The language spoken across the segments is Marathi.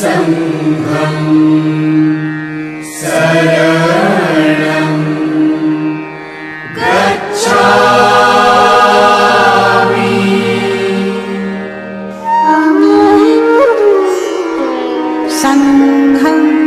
सङ्घम् शरणम् गच्छामि सङ्घम्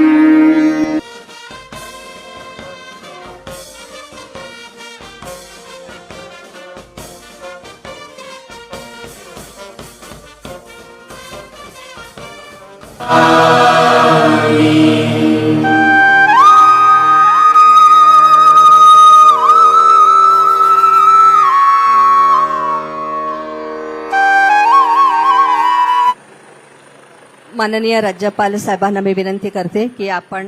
माननीय राज्यपाल साहेबांना मी विनंती करते की आपण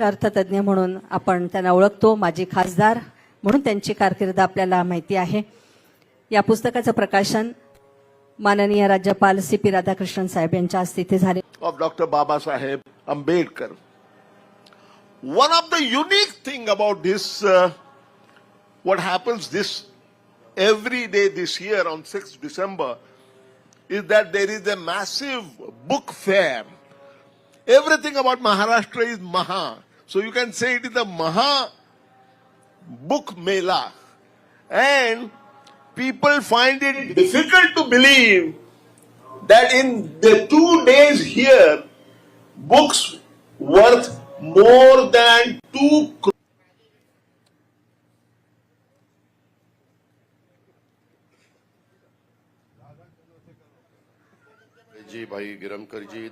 अर्थतज्ञ म्हणून आपण त्यांना ओळखतो माजी खासदार म्हणून त्यांची कारकीर्द आपल्याला माहिती आहे. या पुस्तकाचं प्रकाशन माननीय राज्यपाल सी पी राधाकृष्णन साहेब यांच्या हस्ते इथे झाले. Of doctor Babasaheb Ambedkar one of the the thing about this this, uh, this happens this every day this year on 6th December, is that there is a massive book fair. Everything about Maharashtra is Maha. So you can say it is the Maha book mela. And people find it difficult to believe that in the two days here, books worth more than two भाई गिरमकरजी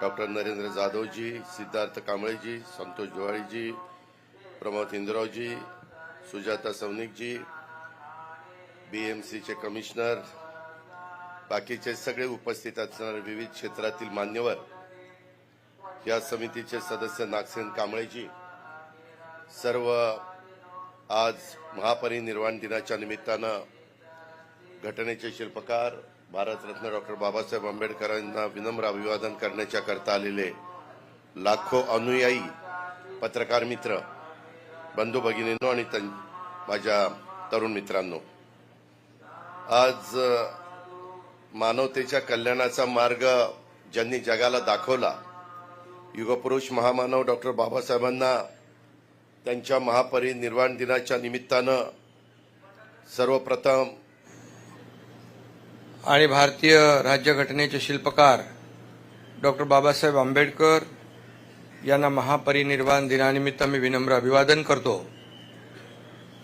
डॉक्टर नरेंद्र जाधवजी सिद्धार्थ कांबळेजी संतोष जोहाळीजी प्रमोद इंद्रावजी सुजाता सौनिकजी बीएमसीचे कमिशनर बाकीचे सगळे उपस्थित असणारे विविध क्षेत्रातील मान्यवर या समितीचे सदस्य नागसेन कांबळेजी सर्व आज महापरिनिर्वाण दिनाच्या निमित्तानं घटनेचे शिल्पकार भारतरत्न डॉक्टर बाबासाहेब आंबेडकरांना विनम्र अभिवादन करण्याच्या करता आलेले लाखो अनुयायी पत्रकार मित्र बंधू भगिनींनो आणि माझ्या तरुण मित्रांनो आज मानवतेच्या कल्याणाचा मार्ग ज्यांनी जगाला दाखवला युगपुरुष महामानव डॉक्टर बाबासाहेबांना त्यांच्या महापरिनिर्वाण दिनाच्या निमित्तानं सर्वप्रथम आणि भारतीय राज्यघटनेचे शिल्पकार डॉक्टर बाबासाहेब आंबेडकर यांना महापरिनिर्वाण दिनानिमित्त मी विनम्र अभिवादन करतो.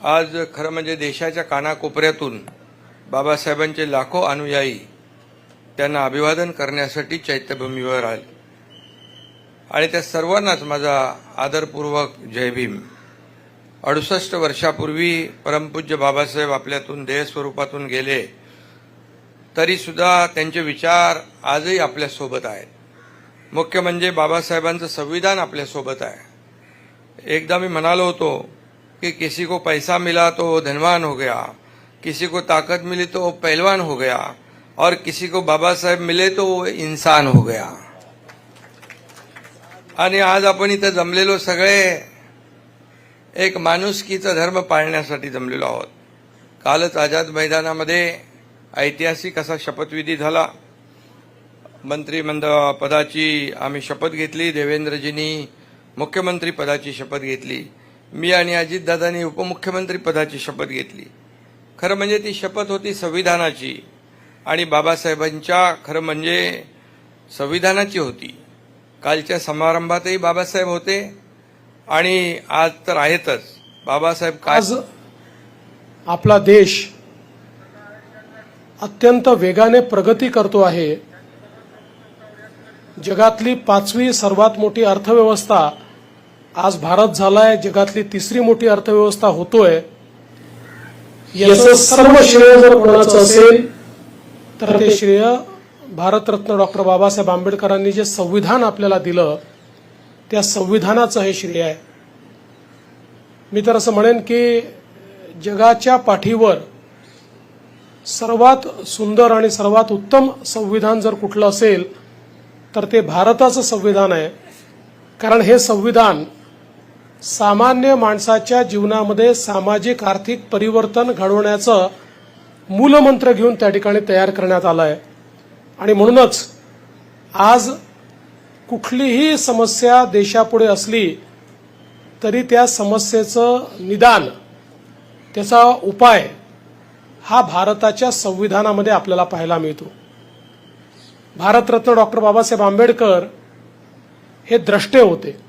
आज खरं म्हणजे देशाच्या कानाकोपऱ्यातून बाबासाहेबांचे लाखो अनुयायी त्यांना अभिवादन करण्यासाठी चैत्यभूमीवर आले. आणि त्या सर्वांनाच माझा आदरपूर्वक जय भीम. अडुसष्ट वर्षापूर्वी परमपूज्य बाबासाहेब आपल्यातून देहस्वरूपातून गेले. तरीसुद्धा त्यांचे विचार आजही आपल्यासोबत आहेत. मुख्य म्हणजे बाबासाहेबांचं संविधान आपल्यासोबत आहे. एकदा मी म्हणालो होतो कि किसी को पैसा मिला तो धनवान हो गया किसी को ताकत मिली तो पहलवान हो गया और किसी को बाबा साहेब मिले तो इन्सान इंसान हो गया. आणि आज आपण इथं जमलेलो सगळे एक माणुसकीचा धर्म पाळण्यासाठी जमलेलो आहोत. कालच आझाद मैदानामध्ये ऐतिहासिक असा शपथविधी झाला. मंत्रिमंडळ पदाची आम्ही शपथ घेतली देवेंद्रजींनी मुख्यमंत्री पदाची शपथ घेतली मी आणि अजितदादांनी उपमुख्यमंत्री पदाची शपथ घेतली. खरं म्हणजे ती शपथ होती संविधानाची आणि बाबासाहेबांच्या खरं म्हणजे संविधानाची होती. कालच्या समारंभातही बाबासाहेब होते आणि आज तर आहेतच. बाबासाहेब काय आज आपला देश अत्यंत वेगाने प्रगती करतो आहे. जगातली पाचवी सर्वात मोठी अर्थव्यवस्था आज भारत झालाय जगातली तिसरी मोठी अर्थव्यवस्था होतोय. याचं सर्व श्रेय जर कोणाचं असेल तर ते श्रेय भारतरत्न डॉक्टर बाबासाहेब आंबेडकरांनी जे संविधान आपल्याला दिलं त्या संविधानाचं हे श्रेय आहे. मी तर असं म्हणेन की जगाच्या पाठीवर सर्वात सुंदर आणि सर्वात उत्तम संविधान जर कुठलं असेल तर ते भारताचं संविधान आहे. कारण हे संविधान सामान्य माणसाच्या जीवनामध्ये सामाजिक आर्थिक परिवर्तन घडवण्याचं मूलमंत्र घेऊन त्या ठिकाणी तयार करण्यात आलं आहे. आणि म्हणूनच आज कुठलीही समस्या देशापुढे असली तरी त्या समस्येचं निदान त्याचा उपाय हा भारताच्या संविधानामध्ये आपल्याला पाहायला मिळतो. भारतरत्न डॉक्टर बाबासाहेब आंबेडकर हे द्रष्टे होते.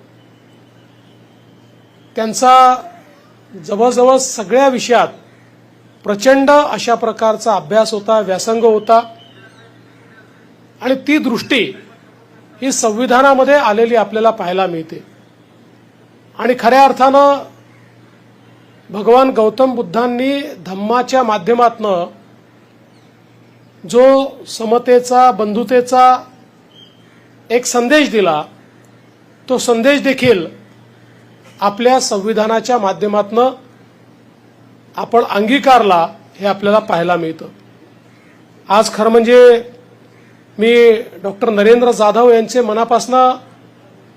त्यांचा जवळजवळ सगळ्या विषयात प्रचंड अशा प्रकारचा अभ्यास होता व्यासंग होता. आणि ती दृष्टी ही संविधानामध्ये आलेली आपल्याला पाहायला मिळते. आणि खऱ्या अर्थानं भगवान गौतम बुद्धांनी धम्माच्या माध्यमातनं जो समतेचा बंधुतेचा एक संदेश दिला तो संदेश देखील आपल्या संविधानाच्या माध्यमातनं आपण अंगीकारला हे आपल्याला पाहायला मिळतं. आज खरं म्हणजे मी डॉक्टर नरेंद्र जाधव यांचे मनापासनं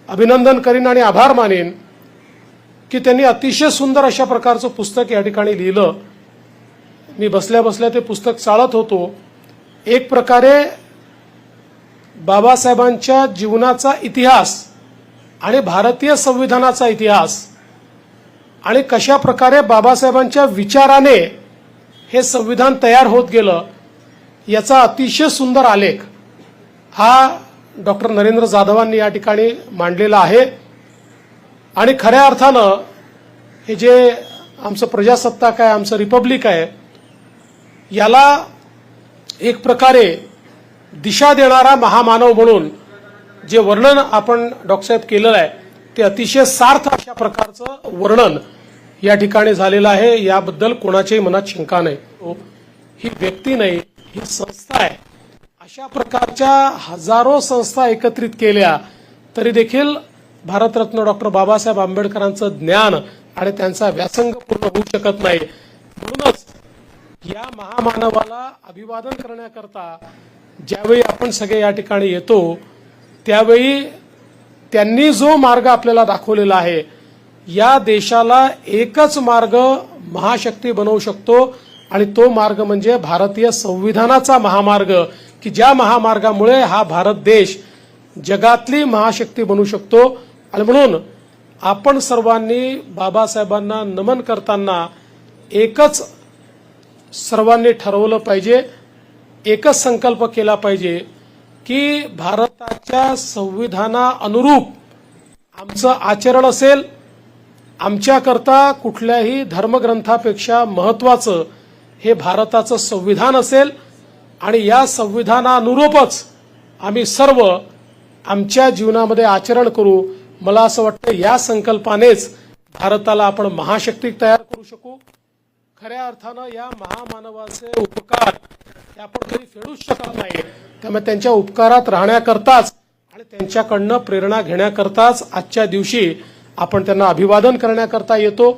अभिनंदन करीन आणि आभार मानेन. की त्यांनी अतिशय सुंदर अशा प्रकारचं पुस्तक या ठिकाणी लिहिलं. मी बसल्या बसल्या ते पुस्तक चाळत होतो. एक प्रकारे बाबासाहेबांच्या जीवनाचा इतिहास आणि भारतीय संविधानाचा इतिहास आणि कशा प्रकारे बाबासाहेबांच्या विचाराने हे संविधान तयार होत गेलं याचा अतिशय सुंदर आलेख हा डॉक्टर नरेंद्र जाधवांनी या ठिकाणी मांडलेला आहे. आणि खऱ्या अर्थानं हे जे आमचं प्रजासत्ताक आहे आमचं रिपब्लिक आहे याला एक प्रकारे दिशा देणारा महामानव म्हणून जे वर्णन आपण डॉक्टरसाहेब केलेलं आहे ते अतिशय सार्थ अशा प्रकारचं वर्णन या ठिकाणी झालेलं आहे. याबद्दल कोणाच्याही मनात शंका नाही. ही व्यक्ती नाही ही संस्था आहे. अशा प्रकारच्या हजारो संस्था एकत्रित केल्या तरी देखील भारतरत्न डॉक्टर बाबासाहेब आंबेडकरांचं ज्ञान आणि त्यांचा व्यासंग पूर्ण होऊ शकत नाही. म्हणूनच या महामानवाला अभिवादन करण्याकरता ज्यावेळी आपण सगळे या ठिकाणी येतो त्यावेळी त्यांनी जो मार्ग आपल्याला दाखवलेला आहे या देशाला एकच मार्ग महाशक्ती बनवू शकतो आणि तो मार्ग म्हणजे भारतीय संविधानाचा महामार्ग की ज्या महामार्गामुळे हा भारत देश जगातली महाशक्ती बनू शकतो. आणि म्हणून आपण सर्वांनी बाबासाहेबांना नमन करताना एकच सर्वांनी ठरवलं पाहिजे एकच संकल्प केला पाहिजे की भारताच्या संविधाना अनुरूप आमचं आचरण असेल आमच्याकरता कुठल्याही धर्मग्रंथापेक्षा महत्वाचं हे भारताचं संविधान असेल आणि या संविधानानुरूपच आम्ही सर्व आमच्या जीवनामध्ये आचरण करू. मला असं वाटतं या संकल्पानेच भारताला आपण महाशक्ती तयार करू शकू. खऱ्या अर्थानं या महामानवाचे उपकार हे आपण कधी फेडूच शकत नाही त्यामुळे त्यांच्या उपकारात राहण्याकरताच आणि त्यांच्याकडनं प्रेरणा घेण्याकरताच आजच्या दिवशी आपण त्यांना अभिवादन करण्याकरता येतो.